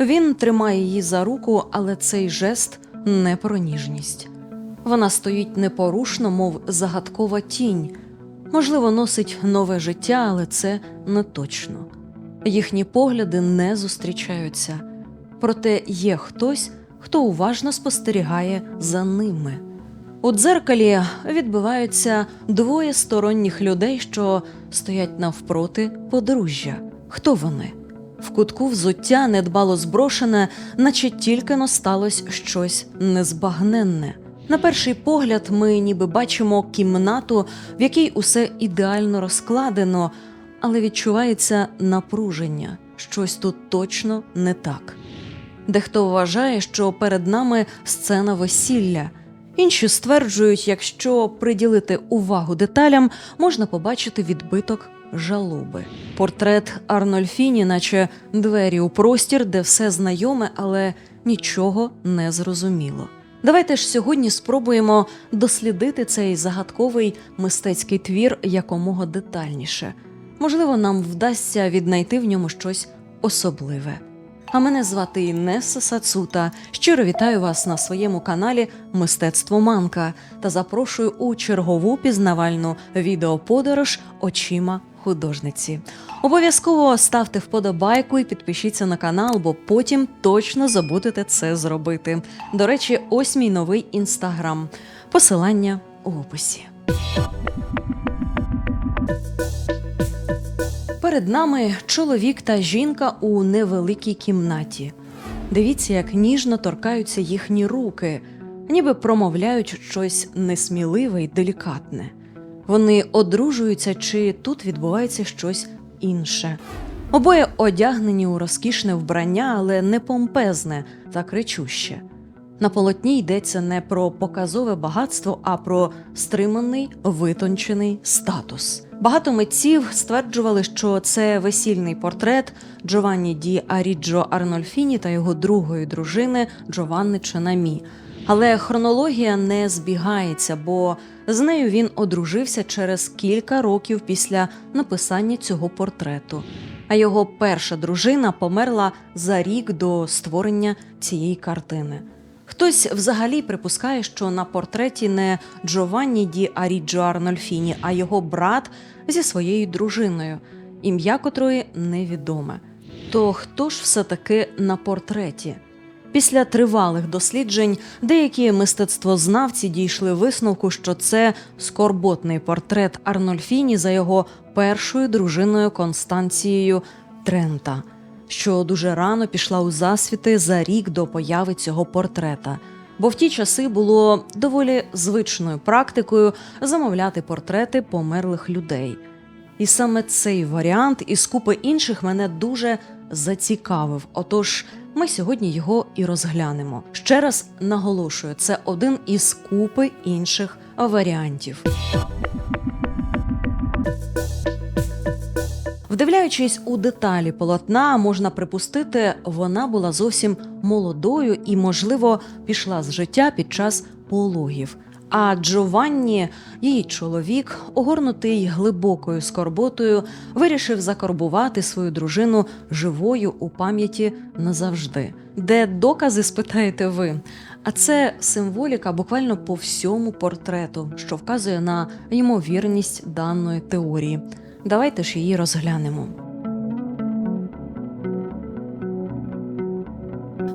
Він тримає її за руку, але цей жест не про ніжність. Вона стоїть непорушно, мов загадкова тінь. Можливо, носить нове життя, але це не точно. Їхні погляди не зустрічаються. Проте є хтось, хто уважно спостерігає за ними. У дзеркалі відбиваються двоє сторонніх людей, що стоять навпроти подружжя. Хто вони? В кутку взуття недбало зброшене, наче тільки но сталося щось незбагненне. На перший погляд, ми ніби бачимо кімнату, в якій усе ідеально розкладено, але відчувається напруження. Щось тут точно не так. Дехто вважає, що перед нами сцена весілля. Інші стверджують, якщо приділити увагу деталям, можна побачити відбиток жалоби. Портрет Арнольфіні, наче двері у простір, де все знайоме, але нічого не зрозуміло. Давайте ж сьогодні спробуємо дослідити цей загадковий мистецький твір якомога детальніше. Можливо, нам вдасться віднайти в ньому щось особливе. А мене звати Інеса Сацута. Щиро вітаю вас на своєму каналі Мистецтво Манка та запрошую у чергову пізнавальну відеоподорож очима художниці. Обов'язково ставте вподобайку і підпишіться на канал, бо потім точно забудете це зробити. До речі, ось мій новий інстаграм. Посилання у описі. Перед нами чоловік та жінка у невеликій кімнаті. Дивіться, як ніжно торкаються їхні руки, ніби промовляють щось несміливе й делікатне. Вони одружуються, чи тут відбувається щось інше. Обоє одягнені у розкішне вбрання, але не помпезне та кричуще. На полотні йдеться не про показове багатство, а про стриманий витончений статус. Багато митців стверджували, що це весільний портрет Джованні Ді Аріджо Арнольфіні та його другої дружини Джованни Ченамі. Але хронологія не збігається, бо з нею він одружився через кілька років після написання цього портрету. А його перша дружина померла за рік до створення цієї картини. Хтось взагалі припускає, що на портреті не Джованні Ді Аріджо Арнольфіні, а його брат зі своєю дружиною, ім'я котрої невідоме. То хто ж все таки на портреті? Після тривалих досліджень деякі мистецтвознавці дійшли висновку, що це скорботний портрет Арнольфіні за його першою дружиною Констанцією Трента що дуже рано пішла у засвіти за рік до появи цього портрета. Бо в ті часи було доволі звичною практикою замовляти портрети померлих людей. І саме цей варіант із купи інших мене дуже зацікавив. Отож, ми сьогодні його і розглянемо. Ще раз наголошую, це один із купи інших варіантів. Вдивляючись у деталі полотна, можна припустити, вона була зовсім молодою і, можливо, пішла з життя під час пологів. А Джованні, її чоловік, огорнутий глибокою скорботою, вирішив закорбувати свою дружину живою у пам'яті назавжди. Де докази, спитаєте ви? А це символіка буквально по всьому портрету, що вказує на ймовірність даної теорії. Давайте ж її розглянемо.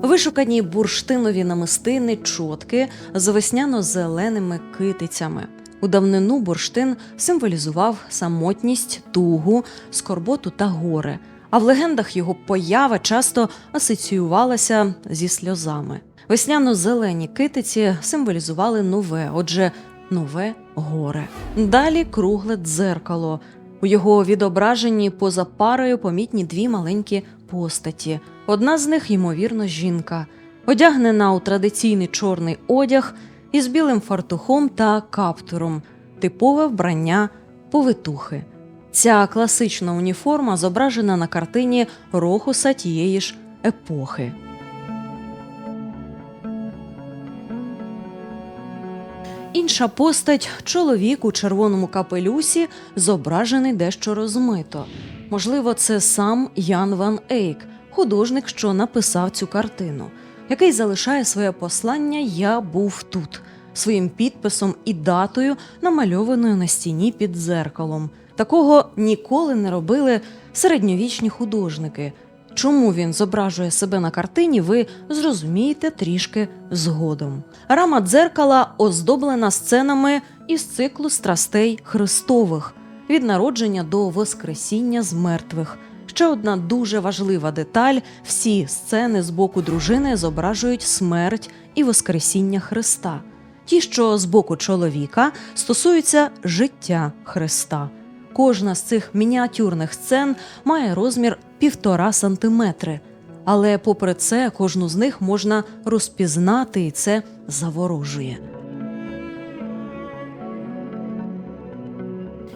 Вишукані бурштинові намистини чотки з весняно-зеленими китицями. У давнину бурштин символізував самотність, тугу, скорботу та горе. А в легендах його поява часто асоціювалася зі сльозами. Весняно-зелені китиці символізували нове, отже, нове горе. Далі кругле дзеркало. У його відображенні поза парою помітні дві маленькі постаті. Одна з них, ймовірно, жінка, одягнена у традиційний чорний одяг із білим фартухом та каптуром, типове вбрання повитухи. Ця класична уніформа зображена на картині Рохуса тієї ж епохи. Інша постать чоловік у червоному капелюсі, зображений дещо розмито. Можливо, це сам Ян Ван Ейк, художник, що написав цю картину, який залишає своє послання Я був тут своїм підписом і датою, намальованою на стіні під дзеркалом. Такого ніколи не робили середньовічні художники. Чому він зображує себе на картині, ви зрозумієте трішки згодом. Рама дзеркала оздоблена сценами із циклу страстей Христових від народження до Воскресіння з мертвих. Ще одна дуже важлива деталь: всі сцени з боку дружини зображують смерть і Воскресіння Христа. Ті, що з боку чоловіка, стосуються життя Христа. Кожна з цих мініатюрних сцен має розмір півтора сантиметри. Але, попри це, кожну з них можна розпізнати, і це заворожує.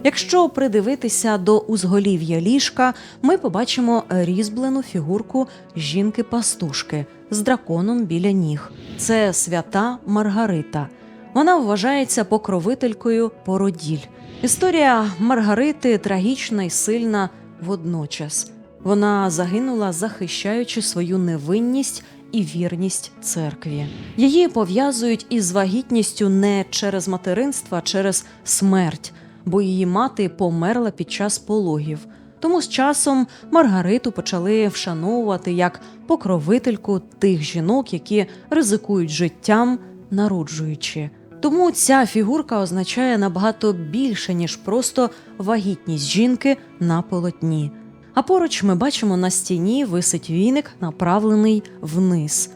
Якщо придивитися до узголів'я ліжка, ми побачимо різьблену фігурку жінки-пастушки з драконом біля ніг. Це свята Маргарита. Вона вважається покровителькою породіль. Історія Маргарити трагічна і сильна водночас. Вона загинула, захищаючи свою невинність і вірність церкві. Її пов'язують із вагітністю не через материнство, а через смерть, бо її мати померла під час пологів. Тому з часом Маргариту почали вшановувати як покровительку тих жінок, які ризикують життям, народжуючи. Тому ця фігурка означає набагато більше, ніж просто вагітність жінки на полотні. А поруч ми бачимо на стіні висить віник, направлений вниз.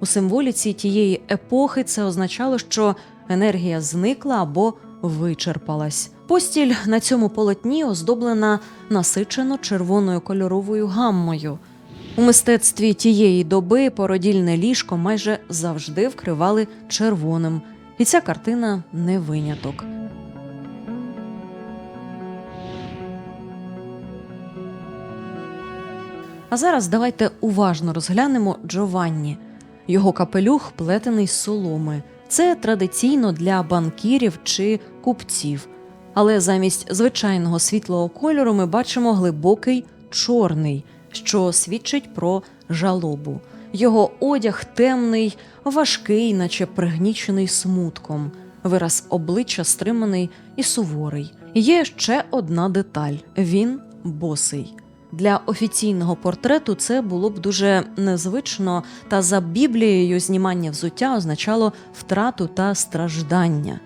У символіці тієї епохи це означало, що енергія зникла або вичерпалась. Постіль на цьому полотні оздоблена насичено червоною кольоровою гаммою. У мистецтві тієї доби породільне ліжко майже завжди вкривали червоним, і ця картина не виняток. А зараз давайте уважно розглянемо Джованні. Його капелюх плетений з соломи. Це традиційно для банкірів чи купців. Але замість звичайного світлого кольору ми бачимо глибокий чорний, що свідчить про жалобу. Його одяг темний, важкий, наче пригнічений смутком. Вираз обличчя стриманий і суворий. Є ще одна деталь: він босий. Для офіційного портрету це було б дуже незвично, та за Біблією знімання взуття означало втрату та страждання.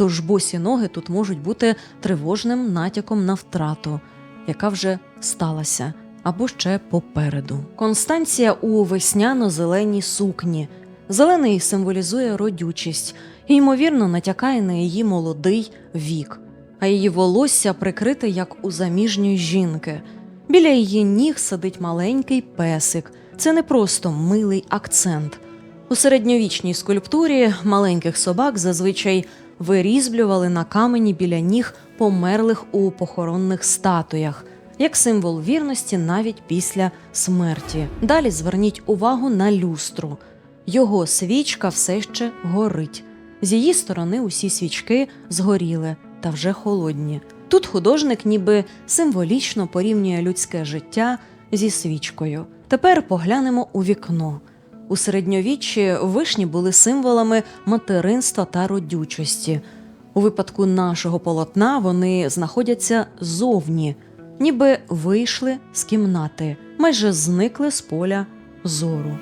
Тож босі ноги тут можуть бути тривожним натяком на втрату, яка вже сталася або ще попереду. Констанція у весняно-зеленій сукні. Зелений символізує родючість і, ймовірно, натякає на її молодий вік, а її волосся прикрите як у заміжньої жінки. Біля її ніг сидить маленький песик. Це не просто милий акцент. У середньовічній скульптурі маленьких собак зазвичай вирізблювали на камені біля ніг померлих у похоронних статуях, як символ вірності навіть після смерті. Далі зверніть увагу на люстру. Його свічка все ще горить. З її сторони усі свічки згоріли та вже холодні. Тут художник ніби символічно порівнює людське життя зі свічкою. Тепер поглянемо у вікно. У середньовіччі вишні були символами материнства та родючості. У випадку нашого полотна вони знаходяться зовні, ніби вийшли з кімнати, майже зникли з поля зору.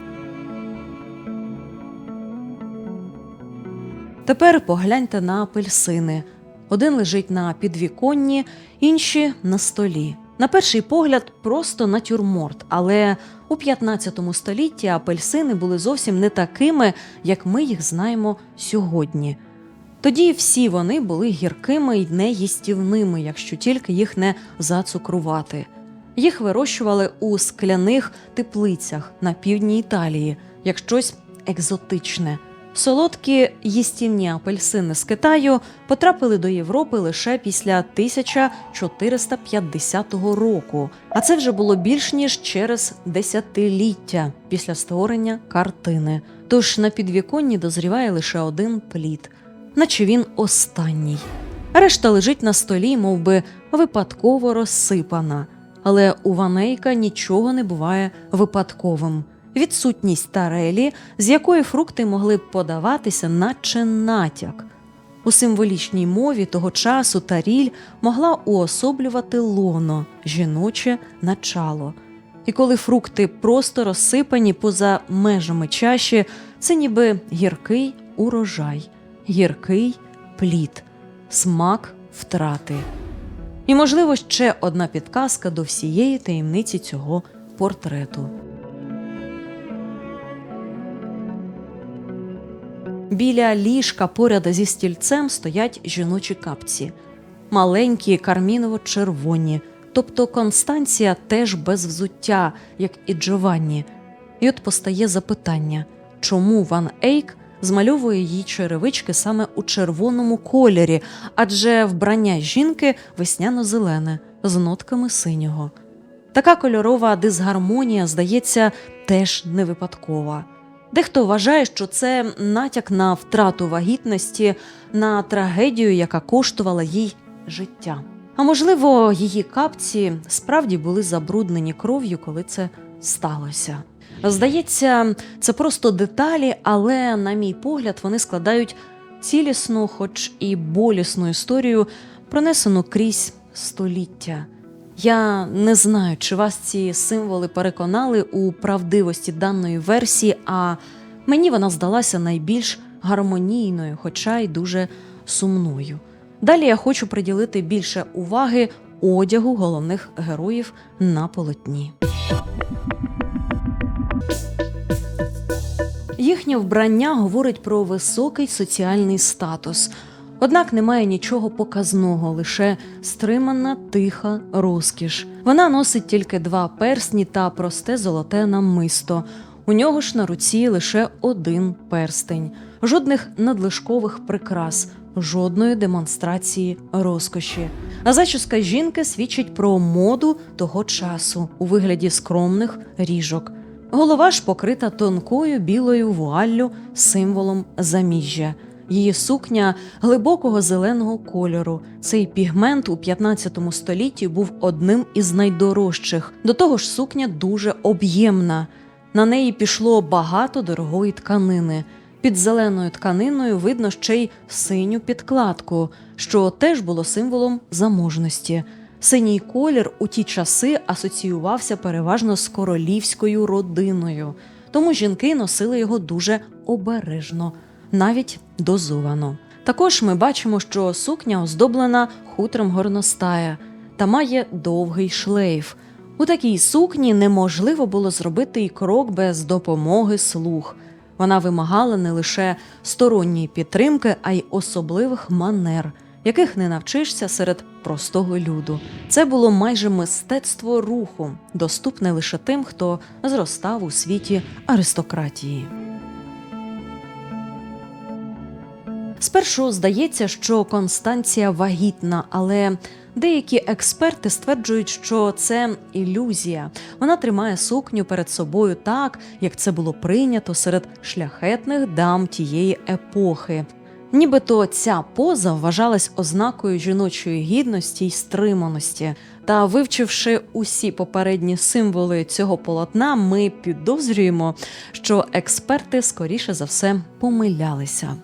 Тепер погляньте на апельсини. Один лежить на підвіконні, інші на столі. На перший погляд, просто натюрморт, але у 15 столітті апельсини були зовсім не такими, як ми їх знаємо сьогодні. Тоді всі вони були гіркими й неїстівними, якщо тільки їх не зацукрувати. Їх вирощували у скляних теплицях на півдні Італії, як щось екзотичне. Солодкі їстівні апельсини з Китаю потрапили до Європи лише після 1450 року, а це вже було більш ніж через десятиліття після створення картини. Тож на підвіконні дозріває лише один плід, наче він останній. Решта лежить на столі, мов би, випадково розсипана. Але у Ванейка нічого не буває випадковим. Відсутність тарелі, з якої фрукти могли б подаватися, наче натяк. У символічній мові того часу таріль могла уособлювати лоно, жіноче начало. І коли фрукти просто розсипані поза межами чаші, це ніби гіркий урожай, гіркий плід, смак втрати. І, можливо, ще одна підказка до всієї таємниці цього портрету. Біля ліжка поряд зі стільцем стоять жіночі капці, маленькі, карміново-червоні, тобто Констанція теж без взуття, як і Джованні. І от постає запитання, чому Ван Ейк змальовує її черевички саме у червоному кольорі, адже вбрання жінки весняно-зелене з нотками синього. Така кольорова дисгармонія, здається, теж не випадкова. Дехто вважає, що це натяк на втрату вагітності, на трагедію, яка коштувала їй життя. А можливо, її капці справді були забруднені кров'ю, коли це сталося. Здається, це просто деталі, але, на мій погляд, вони складають цілісну, хоч і болісну історію, пронесену крізь століття. Я не знаю, чи вас ці символи переконали у правдивості даної версії, а мені вона здалася найбільш гармонійною, хоча й дуже сумною. Далі я хочу приділити більше уваги одягу головних героїв на полотні. Їхнє вбрання говорить про високий соціальний статус. Однак немає нічого показного, лише стримана тиха розкіш. Вона носить тільки два персні та просте золоте намисто. У нього ж на руці лише один перстень, жодних надлишкових прикрас, жодної демонстрації розкоші. А зачіска жінки свідчить про моду того часу у вигляді скромних ріжок. Голова ж покрита тонкою білою вуаллю, символом заміжжя. Її сукня глибокого зеленого кольору. Цей пігмент у 15 столітті був одним із найдорожчих. До того ж, сукня дуже об'ємна. На неї пішло багато дорогої тканини. Під зеленою тканиною видно ще й синю підкладку, що теж було символом заможності. Синій колір у ті часи асоціювався переважно з королівською родиною, тому жінки носили його дуже обережно, навіть дозовано. Також ми бачимо, що сукня оздоблена хутром горностая та має довгий шлейф. У такій сукні неможливо було зробити і крок без допомоги слуг. Вона вимагала не лише сторонньої підтримки, а й особливих манер, яких не навчишся серед простого люду. Це було майже мистецтво руху, доступне лише тим, хто зростав у світі аристократії. Спершу здається, що Констанція вагітна, але деякі експерти стверджують, що це ілюзія. Вона тримає сукню перед собою так, як це було прийнято серед шляхетних дам тієї епохи. Нібито ця поза вважалась ознакою жіночої гідності й стриманості. Та вивчивши усі попередні символи цього полотна, ми підозрюємо, що експерти скоріше за все помилялися.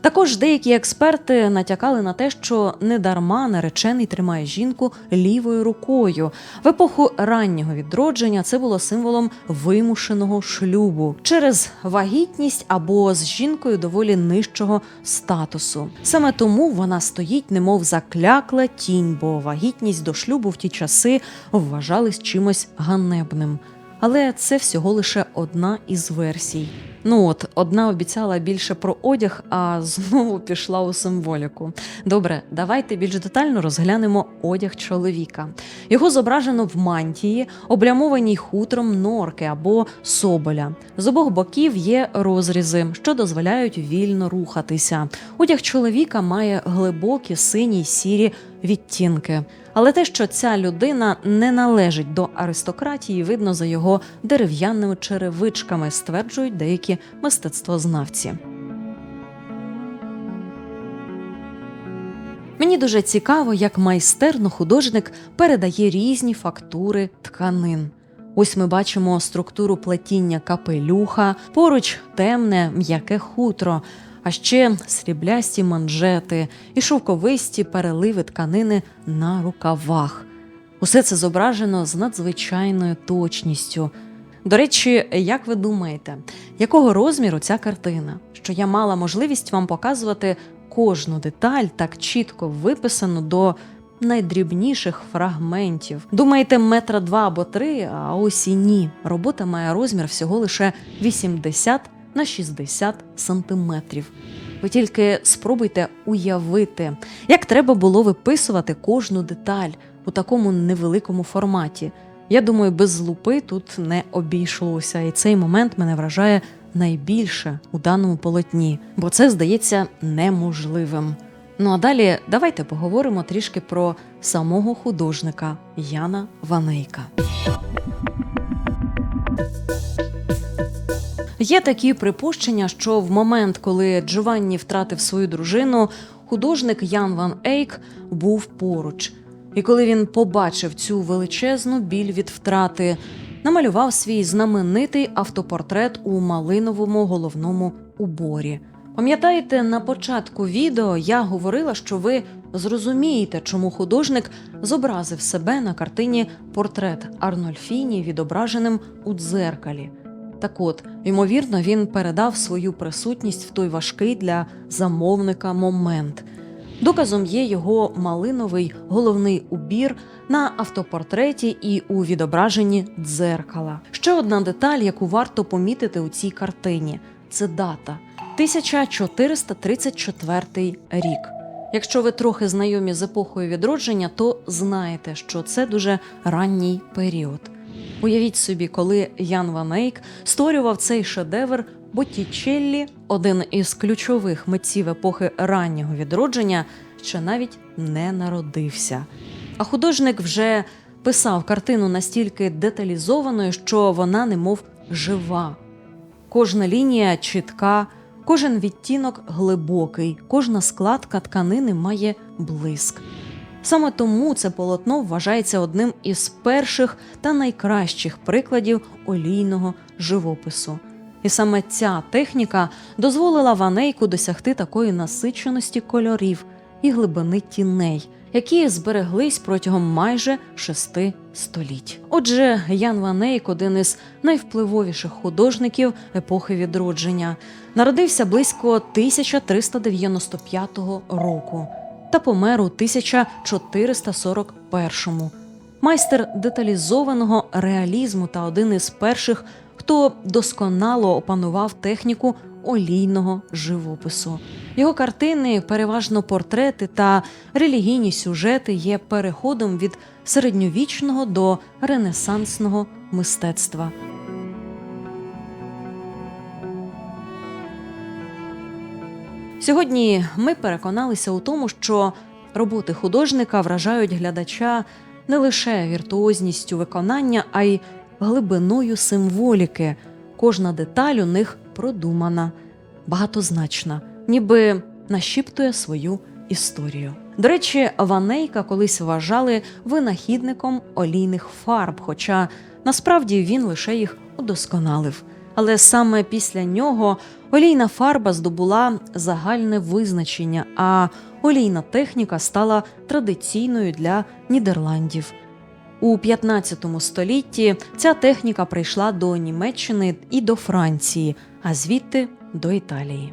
Також деякі експерти натякали на те, що недарма наречений тримає жінку лівою рукою. В епоху раннього відродження це було символом вимушеного шлюбу через вагітність або з жінкою доволі нижчого статусу. Саме тому вона стоїть, немов заклякла тінь, бо вагітність до шлюбу в ті часи вважались чимось ганебним. Але це всього лише одна із версій. Ну от одна обіцяла більше про одяг, а знову пішла у символіку. Добре, давайте більш детально розглянемо одяг чоловіка. Його зображено в мантії, облямованій хутром норки або соболя. З обох боків є розрізи, що дозволяють вільно рухатися. Одяг чоловіка має глибокі сині сірі відтінки. Але те, що ця людина не належить до аристократії, видно за його дерев'яними черевичками, стверджують деякі мистецтвознавці. Мені дуже цікаво, як майстерно художник передає різні фактури тканин. Ось ми бачимо структуру плетіння капелюха, поруч темне м'яке хутро, а ще сріблясті манжети і шовковисті переливи тканини на рукавах. Усе це зображено з надзвичайною точністю. До речі, як ви думаєте, якого розміру ця картина? Що я мала можливість вам показувати кожну деталь так чітко виписану до найдрібніших фрагментів. Думаєте, метра два або три, а ось і ні. Робота має розмір всього лише 80 на 60 сантиметрів. Ви тільки спробуйте уявити, як треба було виписувати кожну деталь у такому невеликому форматі. Я думаю, без лупи тут не обійшлося, і цей момент мене вражає найбільше у даному полотні, бо це здається неможливим. Ну а далі давайте поговоримо трішки про самого художника Яна Ванейка. Є такі припущення, що в момент, коли Джованні втратив свою дружину, художник Ян Ван Ейк був поруч. І коли він побачив цю величезну біль від втрати, намалював свій знаменитий автопортрет у малиновому головному уборі. Пам'ятаєте, на початку відео я говорила, що ви зрозумієте, чому художник зобразив себе на картині портрет Арнольфіні, відображеним у дзеркалі. Так от, ймовірно, він передав свою присутність в той важкий для замовника момент. Доказом є його малиновий головний убір на автопортреті і у відображенні дзеркала. Ще одна деталь, яку варто помітити у цій картині це дата 1434 рік. Якщо ви трохи знайомі з епохою відродження, то знаєте, що це дуже ранній період. Уявіть собі, коли Ян Ван Eyck створював цей шедевр, Боттічеллі, один із ключових митців епохи раннього відродження, ще навіть не народився. А художник вже писав картину настільки деталізованою, що вона немов жива. Кожна лінія чітка, кожен відтінок глибокий, кожна складка тканини має блиск. Саме тому це полотно вважається одним із перших та найкращих прикладів олійного живопису. І саме ця техніка дозволила Ванейку досягти такої насиченості кольорів і глибини тіней, які збереглись протягом майже шести століть. Отже, Ян Ванейк один із найвпливовіших художників епохи відродження, народився близько 1395 року та помер у 1441-му. Майстер деталізованого реалізму та один із перших, хто досконало опанував техніку олійного живопису. Його картини, переважно портрети та релігійні сюжети, є переходом від середньовічного до ренесансного мистецтва. Сьогодні ми переконалися у тому, що роботи художника вражають глядача не лише віртуозністю виконання, а й глибиною символіки. Кожна деталь у них продумана, багатозначна, ніби нашіптує свою історію. До речі, Ванейка колись вважали винахідником олійних фарб, хоча насправді він лише їх удосконалив. Але саме після нього олійна фарба здобула загальне визначення, а олійна техніка стала традиційною для Нідерландів. У 15 столітті ця техніка прийшла до Німеччини і до Франції, а звідти до Італії.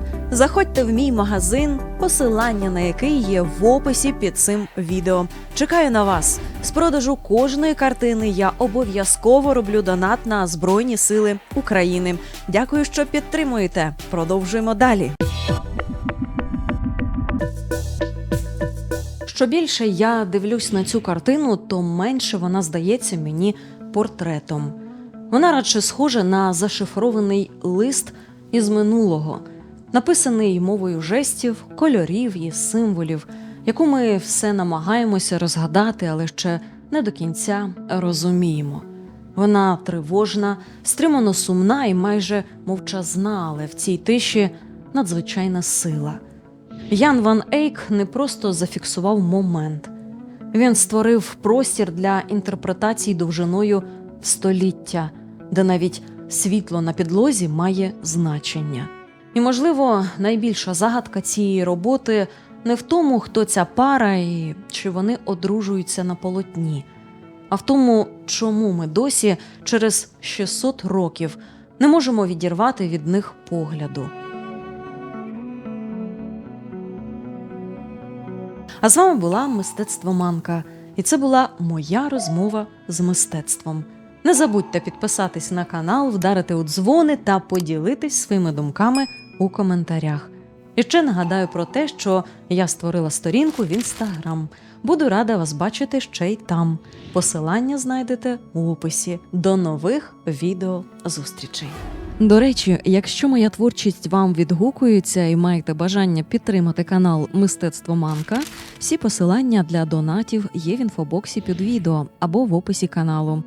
Заходьте в мій магазин, посилання на який є в описі під цим відео. Чекаю на вас. З продажу кожної картини я обов'язково роблю донат на Збройні Сили України. Дякую, що підтримуєте. Продовжуємо далі. Що більше я дивлюсь на цю картину, то менше вона здається мені портретом. Вона радше схожа на зашифрований лист із минулого, написаний мовою жестів, кольорів і символів, яку ми все намагаємося розгадати, але ще не до кінця розуміємо. Вона тривожна, стримано сумна і майже мовчазна, але в цій тиші надзвичайна сила. Ян Ван Ейк не просто зафіксував момент, він створив простір для інтерпретацій довжиною в століття, де навіть світло на підлозі має значення. І, можливо, найбільша загадка цієї роботи не в тому, хто ця пара і чи вони одружуються на полотні, а в тому, чому ми досі через 600 років не можемо відірвати від них погляду. А з вами була мистецтвоманка, і це була моя розмова з мистецтвом. Не забудьте підписатись на канал, вдарити у дзвони та поділитись своїми думками у коментарях. І ще нагадаю про те, що я створила сторінку в інстаграм. Буду рада вас бачити ще й там. Посилання знайдете у описі. До нових відео зустрічей. До речі, якщо моя творчість вам відгукується і маєте бажання підтримати канал Мистецтво Манка, всі посилання для донатів є в інфобоксі під відео або в описі каналу.